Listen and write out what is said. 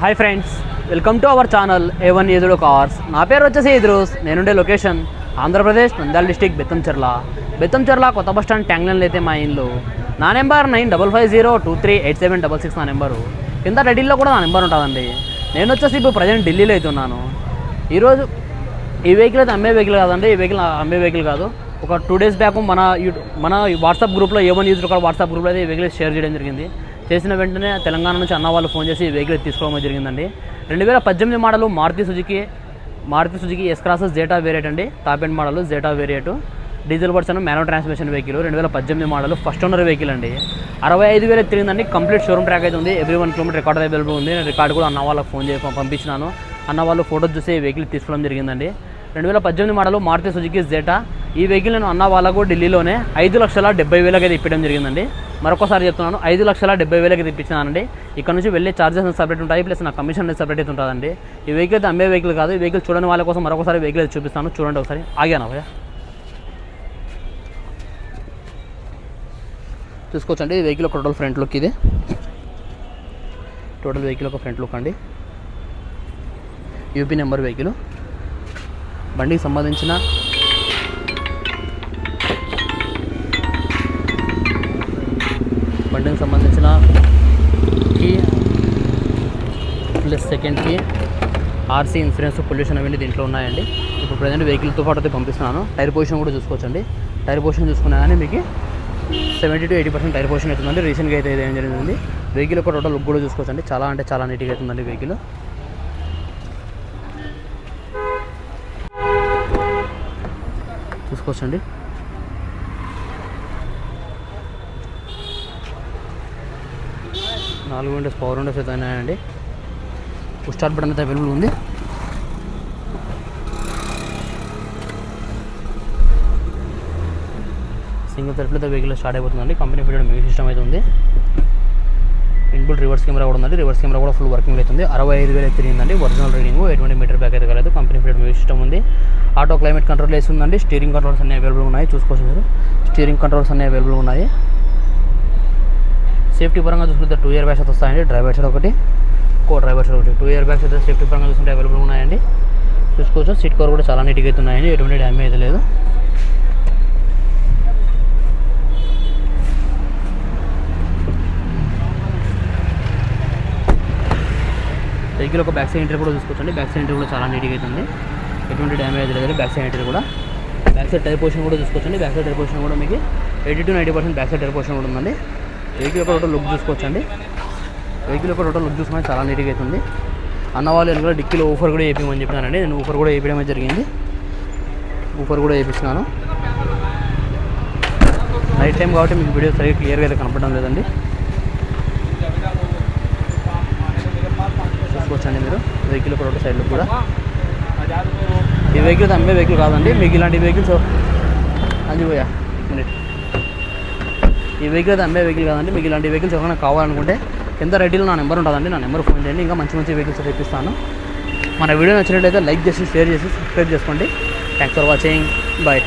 Hi friends welcome to our channel A one ఎదుడు cars నా పేరు వచ్చేసి ఇద్రూస్ నేనుండే లొకేషన్ ఆంధ్రప్రదేశ్ నంద్యాల డిస్టిక్ బెత్తంచెర్ల బెత్తంచెర్ల కొత్త బస్ స్టాండ్ ట్యాంగ్లైన్లో అయితే మా ఇల్లు. నా number nine double five zero two three eight seven double six నా నెంబరు కింద టైటిల్లో కూడా నా నెంబర్ ఉంటుందండి. నేను వచ్చేసి ఇప్పుడు ప్రజెంట్ ఢిల్లీలో అయితే ఉన్నాను. ఈరోజు ఈ వెహికల్ అయితే అమ్మే వెహికల్ కాదండి. ఈ వెహికల్ అమ్మే వెహికల్ కాదు. ఒక టూ డేస్ బ్యాక్ మన మన వాట్సాప్ గ్రూప్లో ఏమని యూజ్ ఒక వాట్సాప్ గ్రూప్లో అయితే ఈ వెహికల్ షేర్ చేయడం జరిగింది. చేసిన వెంటనే తెలంగాణ నుంచి అన్న వాళ్ళు ఫోన్ చేసి వెహికల్ తీసుకోవడం జరిగిందండి. రెండు వేల పద్దెనిమిది model Maruti Suzuki Maruti Suzuki S cross Zeta variant అండి. Top end model Zeta variant diesel version manual transmission vehicle రెండు వేల పద్దెనిమిది మోడల్ ఫస్ట్ ఓనర్ వెహికల్ అండి. అరవై ఐదు వేలు తిరిగిందండి. కంప్లీట్ షోరూమ్ ట్రాక్ అయితే ఉంది. Every one kilometre record available ఉంది. నేను రికార్డ్ కూడా అన్న వాళ్ళకి ఫోన్ చేసి పంపించినాను. అన్న వాళ్ళు ఫోటోస్ చూసి వెహికల్ తీసుకోవడం జరిగిందండి. రెండు వేల పద్దెనిమిది మోడల్ మారుతి సుజుకి జేటా ఈ వెహికల్ నేను అన్న వాళ్ళకు ఢిల్లీలోనే ఐదు లక్షల డెబ్బై వేలకి ఇప్పించడం జరిగిందండి. మరొకసారి చెప్తున్నాను ఐదు లక్షల డెబ్బై వేలకి తెప్పించానండి ఇక్కడ నుంచి వెళ్ళే చార్జెస్ సపరేట్ ఉంటాయి ప్లస్ నా కమిషన్ అనేది సపరేట్ అయితే ఉంటుందండి. ఈ వెహికల్ అయితే అమ్మే వెహికల్ కాదు ఈ వెహికల్ చూడని వాళ్ళ కోసం మరొకసారి వెహికల్ అయితే చూపిస్తాను. చూడండి ఒకసారి. ఆగాను భయ్య? చూసుకోవచ్చండి ఈ వెహికల్ ఒక టోటల్ ఫ్రంట్ లుక్ ఇది. టోటల్ వెహికల్ ఒక ఫ్రంట్ లుక్ అండి. యూపీ నెంబర్ వెహికల్ బండికి సంబంధించిన బిల్డింగ్ సంబంధించిన key plus second key RC insurance pollution అవన్నీ దీంట్లో ఉన్నాయండి. ఇప్పుడు ప్రజెంట్ వెహికల్తో పాటు అయితే పంపిస్తున్నాను. టైర్ పొజిషన్ కూడా చూసుకోవచ్చండి. టైర్ పొజిషన్ చూసుకున్నా కానీ మీకు seventy to eighty percent tyre position అవుతుందండి. రీసెంట్గా అయితే ఏం జరిగింది వెహికల్ ఒక టోటల్ లుక్ కూడా చూసుకోవచ్చండి. చాలా అంటే చాలా నీట్గా అవుతుందండి వెహికల్ చూసుకోవచ్చండి. నాలుగు విండోస్ పవర్ విండోస్ అయితే ఉన్నాయండి. పుష్ స్టార్ట్ బటన్ అయితే అవైలబుల్ ఉంది. సింగిల్ తరపులతో వెహికల్ స్టార్ట్ అయిపోతుందండి. కంపెనీ ఫిటెడ్ మ్యూజిక్ సిస్టమ్ అయితే ఉంది. ఇన్బుల్ రివర్స్ కెమెరా కూడా ఉందండి. రివర్స్ కెమెరా కూడా ఫుల్ వర్కింగ్ అవుతుంది అరవై ఐదు వేలు తిరిగిందండి. ఒరిజినల్ రీడింగ్ ఎటువంటి మీటర్ బ్యాక్ అయితే కాలేదు. కంపెనీ ఫిటెడ్ మ్యూజిక్ సిస్టమ్ ఉంది. ఆటో క్లైమేట్ కంట్రోల్ వేసి ఉందండి. స్టీరింగ్ కంట్రోల్స్ అన్ని అవైలబుల్ ఉన్నాయి. చూసుకోవచ్చు మీరు. స్టీరింగ్ కంట్రోల్స్ అన్ని అవైలబుల్ ఉన్నాయి. సేఫ్టీ పరంగా చూసుకుంటే టూ ఇయర్ బ్యాగ్స్ అయితే వస్తాయండి. డ్రైవర్ సైడ్ ఒకటి కో డ్రైవర్ సైడ్ ఒకటి. టూ ఇయర్ బ్యాగ్స్ అయితే సేఫ్టీ పరంగా చూసుకుంటే అవైలబుల్ ఉన్నాయండి. చూసుకోవచ్చు. సీట్ కవర్ కూడా చాలా నీట్గా అయితే ఉన్నాయండి. ఎటువంటి డ్యామేజ్ అయితే లేదు. వెహికల్ ఒక బ్యాక్ సైడ్ ఎంట్రీ కూడా చూసుకోవచ్చండి. బ్యాక్ సైడ్ ఎంట్రీ కూడా చాలా నీట్గా అయితే ఉంది. ఎటువంటి డ్యామేజ్ లేదు. బ్యాక్ సైడ్ ఎంట్రీ కూడా. బ్యాక్ సైడ్ టైర్ పొజిషన్ కూడా చూసుకోవచ్చండి. బ్యాక్ సైడ్ టైర్ పొజిషన్ కూడా మీకు eighty to ninety percent back side tyre position కూడా ఉందండి. వెహికల్ ఒక టోటల్ లుక్ చూసుకోవచ్చండి. వెహికల్ ఒక టోటల్ లుక్ చూసుకుని చాలా నీట్గా అవుతుంది అన్న వాళ్ళు వెనకాల డిక్కీలో ఊఫర్ కూడా వేపించమని చెప్పినానండి నేను ఊఫర్ కూడా వేపించడం జరిగింది. ఊఫర్ కూడా వేపిస్తున్నాను. నైట్ టైం కాబట్టి మీకు వీడియో సరిగ్గా క్లియర్గా అయితే కనపడడం లేదండి. చూసుకోవచ్చండి మీరు. వెహికల్ కూడా ఒక సైడ్లో కూడా. ఈ వెహికల్ అమ్మే వెహికల్ కాదండి. మీకు ఇలాంటి వెహికల్స్ అందిపోయా మినిట్ ఈ వెహికల్ అయితే అమ్మే వెహికల్ కాదండి. మీకు ఇలాంటి వెహికల్స్ ఎవరైనా కావాలనుకుంటే కింద రెడీలో నా నెంబర్ ఉంటుందండి. నా నెంబర్ ఫోన్ చేయండి. ఇంకా మంచి మంచి వెహికల్స్ తెప్పిస్తాను. మన వీడియో నచ్చినట్లయితే లైక్ చేసి షేర్ చేసి సబ్స్క్రైబ్ చేసుకోండి. Thanks for watching bye